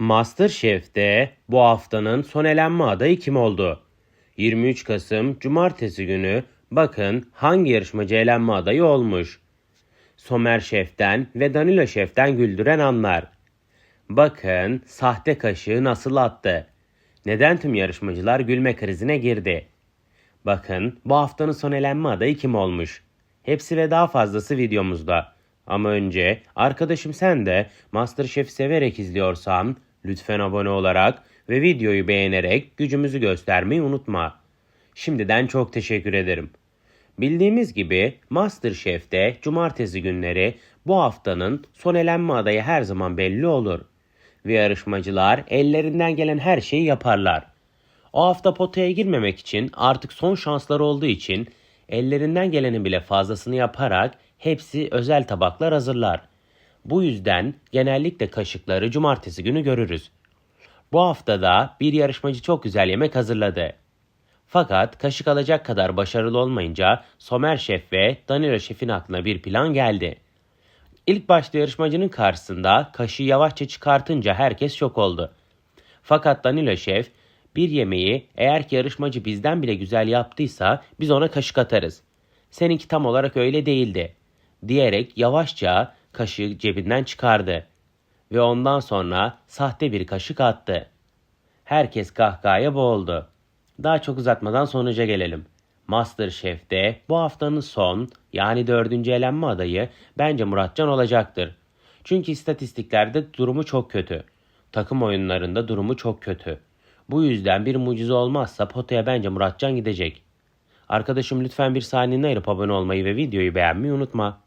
Masterchef'te bu haftanın son elenme adayı kim oldu? 23 Kasım Cumartesi günü bakın hangi yarışmacı elenme adayı olmuş. Somer Şef'ten ve Danilo Şef'ten güldüren anlar. Bakın sahte kaşığı nasıl attı. Neden tüm yarışmacılar gülme krizine girdi? Bakın bu haftanın son elenme adayı kim olmuş? Hepsi ve daha fazlası videomuzda. Ama önce arkadaşım sen de Masterchef severek izliyorsan lütfen abone olarak ve videoyu beğenerek gücümüzü göstermeyi unutma. Şimdiden çok teşekkür ederim. Bildiğimiz gibi Masterchef'te cumartesi günleri bu haftanın son elenme adayı her zaman belli olur. Ve yarışmacılar ellerinden gelen her şeyi yaparlar. O hafta potaya girmemek için artık son şansları olduğu için ellerinden gelenin bile fazlasını yaparak hepsi özel tabaklar hazırlar. Bu yüzden genellikle kaşıkları cumartesi günü görürüz. Bu haftada bir yarışmacı çok güzel yemek hazırladı. Fakat kaşık alacak kadar başarılı olmayınca Somer Şef ve Danilo Şef'in aklına bir plan geldi. İlk başta yarışmacının karşısında kaşığı yavaşça çıkartınca herkes şok oldu. Fakat Danilo Şef bir yemeği eğer ki yarışmacı bizden bile güzel yaptıysa biz ona kaşık atarız. Seninki tam olarak öyle değildi. Diyerek yavaşça kaşığı cebinden çıkardı. Ve ondan sonra sahte bir kaşık attı. Herkes kahkahaya boğuldu. Daha çok uzatmadan sonuca gelelim. Masterchef'te bu haftanın son yani dördüncü elenme adayı bence Muratcan olacaktır. Çünkü istatistiklerde durumu çok kötü. Takım oyunlarında durumu çok kötü. Bu yüzden bir mucize olmazsa potaya bence Muratcan gidecek. Arkadaşım lütfen bir saniyeni ayırıp abone olmayı ve videoyu beğenmeyi unutma.